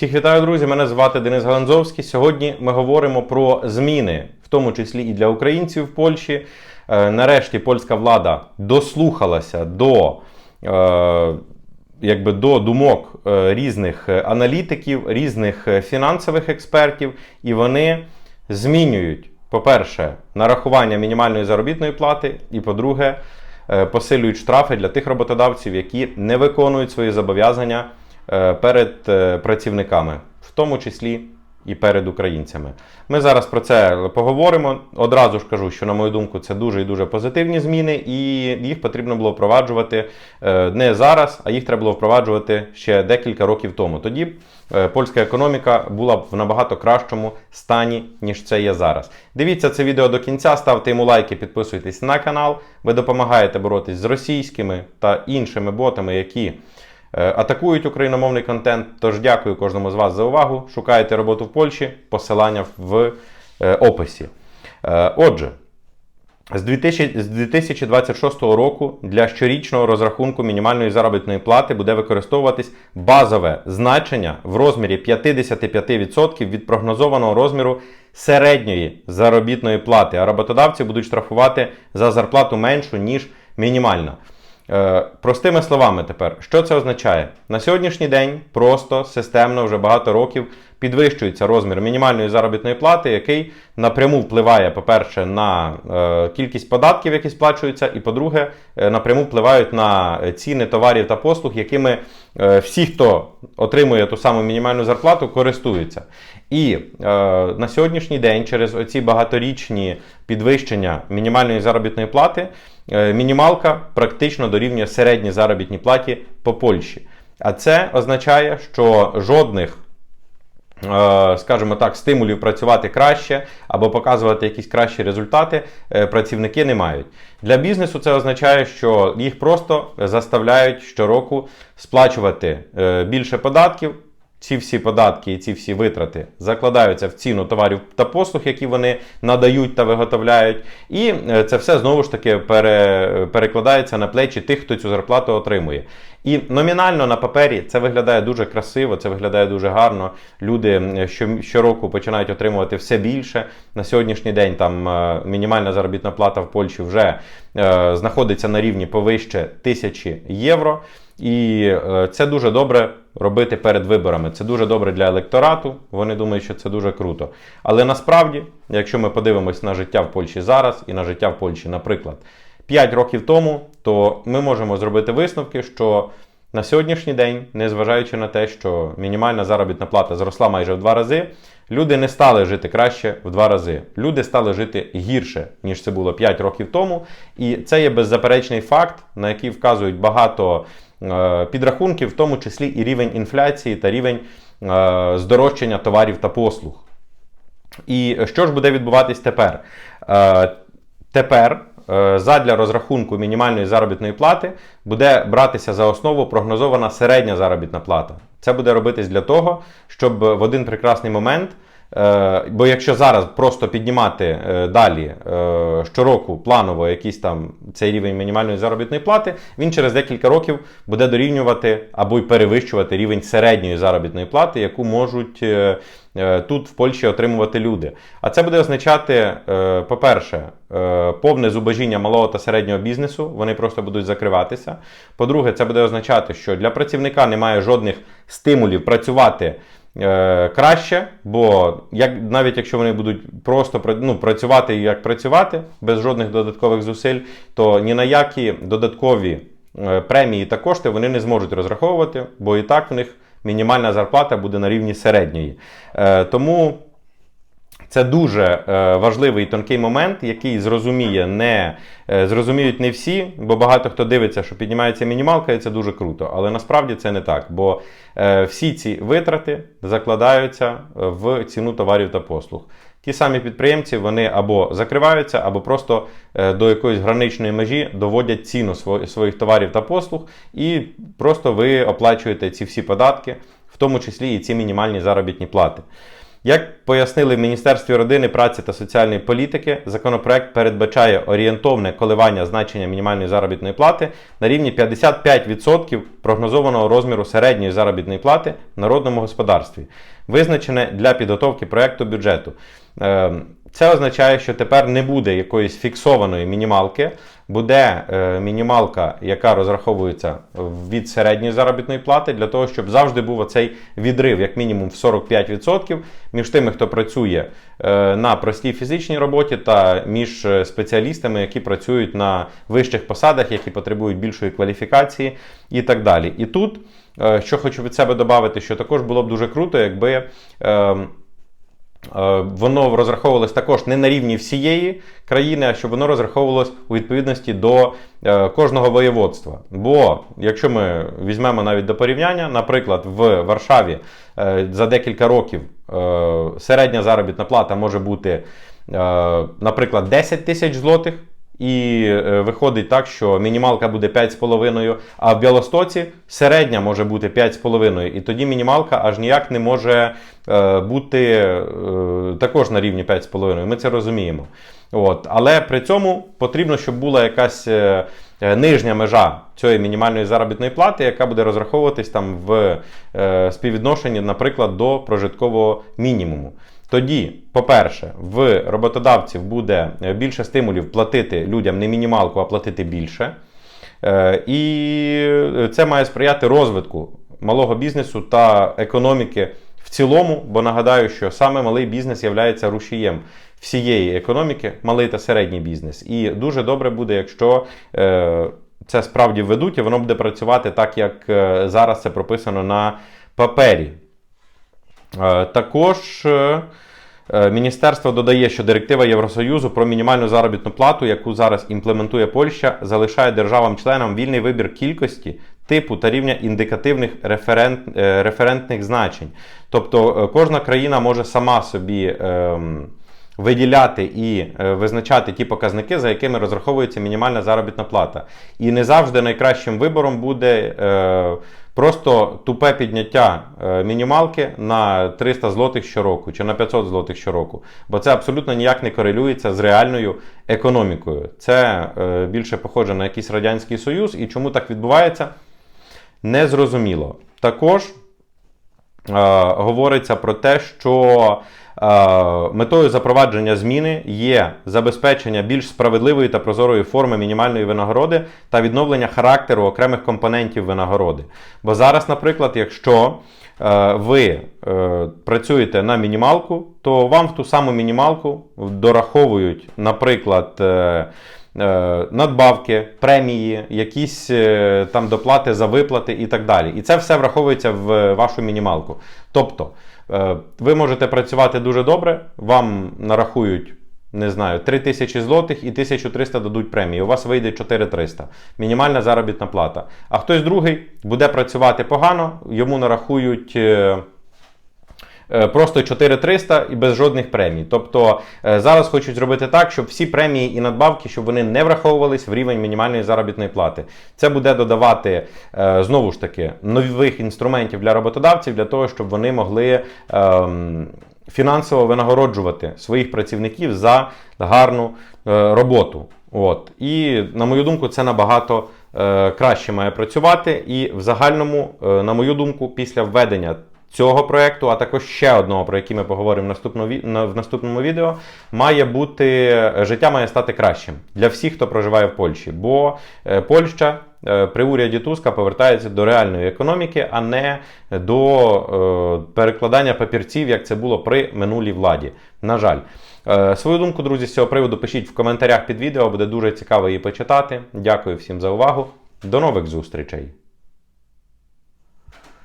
Всіх вітаю, друзі! Мене звати Денис Галанзовський. Сьогодні ми говоримо про зміни, в тому числі і для українців в Польщі. Е, Нарешті польська влада дослухалася до, е, якби, до думок е, різних аналітиків, різних фінансових експертів, і вони змінюють, по-перше, нарахування мінімальної заробітної плати, і по-друге, посилюють штрафи для тих роботодавців, які не виконують свої зобов'язання перед е, працівниками, в тому числі і перед українцями. Ми зараз про це поговоримо. Одразу ж кажу, що, на мою думку, це дуже і дуже позитивні зміни, і їх потрібно було впроваджувати е, не зараз, а їх треба було впроваджувати ще декілька років тому. Тоді е, польська економіка була б в набагато кращому стані, ніж це є зараз. Дивіться це відео до кінця, ставте йому лайки, підписуйтесь на канал. Ви допомагаєте боротись з російськими та іншими ботами, які е, атакують україномовний контент. Тож дякую кожному з вас за увагу. Шукаєте роботу в Польщі, посилання в е, описі. Е, Отже, з 2026 року для щорічного розрахунку мінімальної заробітної плати буде використовуватись базове значення в розмірі 55% від прогнозованого розміру середньої заробітної плати, а роботодавці будуть штрафувати за зарплату меншу, ніж мінімальна. Е, Простими словами тепер, що це означає? На сьогоднішній день просто системно вже багато років підвищується розмір мінімальної заробітної плати, який напряму впливає, по-перше, на е, кількість податків, які сплачуються, і по-друге, е, напряму впливають на ціни товарів та послуг, якими е, всі, хто отримує ту саму мінімальну зарплату, користуються. І на сьогоднішній день, через оці багаторічні підвищення мінімальної заробітної плати, мінімалка практично дорівнює середній заробітній платі по Польщі. А це означає, що жодних скажімо так, стимулів працювати краще або показувати якісь кращі результати е, працівники не мають. Для бізнесу це означає, що їх просто заставляють щороку сплачувати е, більше податків. Ці всі податки і ці всі витрати закладаються в ціну товарів та послуг, які вони надають та виготовляють. І е, це все знову ж таки пере, перекладається на плечі тих, хто цю зарплату отримує. І номінально на папері це виглядає дуже красиво, це виглядає дуже гарно. Люди що, щороку починають отримувати все більше. На сьогоднішній день там е, мінімальна заробітна плата в Польщі вже е, знаходиться на рівні повище тисячі євро. І е, це дуже добре робити перед виборами. Це дуже добре для електорату. Вони думають, що це дуже круто. Але насправді, якщо ми подивимось на життя в Польщі зараз і на життя в Польщі, наприклад, 5 років тому, то ми можемо зробити висновки, що на сьогоднішній день, незважаючи на те, що мінімальна заробітна плата зросла майже в два рази, люди не стали жити краще в два рази. Люди стали жити гірше, ніж це було 5 років тому. І це є беззаперечний факт, на який вказують багато е, підрахунків, в тому числі і рівень інфляції та рівень е, здорожчання товарів та послуг. І що ж буде відбуватись тепер? Е, Тепер задля розрахунку мінімальної заробітної плати буде братися за основу прогнозована середня заробітна плата. Це буде робитись для того, щоб в один прекрасний момент. Е, Бо якщо зараз просто піднімати е, далі е, щороку планово якийсь там цей рівень мінімальної заробітної плати, він через декілька років буде дорівнювати або й перевищувати рівень середньої заробітної плати, яку можуть тут в Польщі отримувати люди. А це буде означати, по-перше, повне зубожіння малого та середнього бізнесу, вони просто будуть закриватися. По-друге, це буде означати, що для працівника немає жодних стимулів працювати. Е, Краще, бо як навіть якщо вони будуть просто ну, працювати як працювати без жодних додаткових зусиль, то ні на які додаткові е, премії та кошти вони не зможуть розраховувати, бо і так в них мінімальна зарплата буде на рівні середньої. Е, Тому це дуже е, важливий тонкий момент, який зрозуміє не е, зрозуміють не всі, бо багато хто дивиться, що піднімається мінімалка, і це дуже круто. Але насправді це не так, бо е, всі ці витрати закладаються в ціну товарів та послуг. Ті самі підприємці вони або закриваються, або просто до якоїсь граничної межі доводять ціну сво- своїх товарів та послуг, і просто ви оплачуєте ці всі податки, в тому числі і ці мінімальні заробітні плати. Як пояснили в Міністерстві родини, праці та соціальної політики, законопроект передбачає орієнтовне коливання значення мінімальної заробітної плати на рівні 55% прогнозованого розміру середньої заробітної плати в народному господарстві, визначене для підготовки проекту бюджету. Е, Це означає, що тепер не буде якоїсь фіксованої мінімалки, буде е, мінімалка, яка розраховується від середньої заробітної плати, для того, щоб завжди був оцей відрив, як мінімум в 45% між тими, хто працює е, на простій фізичній роботі, та між е, спеціалістами, які працюють на вищих посадах, які потребують більшої кваліфікації і так далі. І тут, що хочу від себе додати, що також було б дуже круто, якби. Е, Воно розраховувалось також не на рівні всієї країни, а щоб воно розраховувалось у відповідності до е, кожного воєводства. Бо, якщо ми візьмемо навіть до порівняння, наприклад, в Варшаві е, за декілька років середня заробітна плата може бути, наприклад, 10 тисяч злотих. І е, виходить так, що мінімалка буде 5,5, а в Білостоці середня може бути 5,5. І тоді мінімалка аж ніяк не може е, бути е, також на рівні 5,5. Ми це розуміємо. От. Але при цьому потрібно, щоб була якась нижня межа цієї мінімальної заробітної плати, яка буде розраховуватись там в співвідношенні, наприклад, до прожиткового мінімуму. Тоді, по-перше, в роботодавців буде е, більше стимулів платити людям не мінімалку, а платити більше. Е, І це має сприяти розвитку малого бізнесу та економіки в цілому, бо нагадаю, що саме малий бізнес є рушієм всієї економіки, малий та середній бізнес. І дуже добре буде, якщо е, це справді введуть, і воно буде працювати так, як е, зараз це прописано на папері. Е, Також е, е, міністерство додає, що директива Євросоюзу про мінімальну заробітну плату, яку зараз імплементує Польща, залишає державам-членам вільний вибір кількості, типу та рівня індикативних референт, референтних значень. Тобто кожна країна може сама собі. ем, Виділяти і е, визначати ті показники, за якими розраховується мінімальна заробітна плата. І не завжди найкращим вибором буде е, просто тупе підняття е, мінімалки на 300 злотих щороку чи на 500 злотих щороку. Бо це абсолютно ніяк не корелюється з реальною економікою. Це більше похоже на якийсь Радянський Союз. І чому так відбувається, незрозуміло. Також е, говориться про те, що метою запровадження зміни є забезпечення більш справедливої та прозорої форми мінімальної винагороди та відновлення характеру окремих компонентів винагороди. Бо зараз, наприклад, якщо е, ви е, працюєте на мінімалку, то вам в ту саму мінімалку дораховують, наприклад, е, е, надбавки, премії, якісь е, там доплати за виплати і так далі. І це все враховується в вашу мінімалку. Тобто, е, ви можете працювати дуже добре, вам нарахують. Не знаю, 3 тисячі злотих і 1300 дадуть премії. У вас вийде 4300. Мінімальна заробітна плата. А хтось другий буде працювати погано, йому нарахують е, е, просто 4300 і без жодних премій. Тобто е, зараз хочуть зробити так, щоб всі премії і надбавки, щоб вони не враховувались в рівень мінімальної заробітної плати. Це буде додавати е, знову ж таки нових інструментів для роботодавців для того, щоб вони могли. ем, Фінансово винагороджувати своїх працівників за гарну е, роботу. От. І, на мою думку, це набагато е, краще має працювати. І в загальному, е, на мою думку, після введення цього проєкту, а також ще одного, про який ми поговоримо в наступному, відео, має бути е, життя має стати кращим для всіх, хто проживає в Польщі. Бо е, Польща е, при уряді Туска повертається до реальної економіки, а не до перекладання папірців, як це було при минулій владі. На жаль. Свою думку, друзі, з цього приводу пишіть в коментарях під відео, буде дуже цікаво її почитати. Дякую всім за увагу. До нових зустрічей!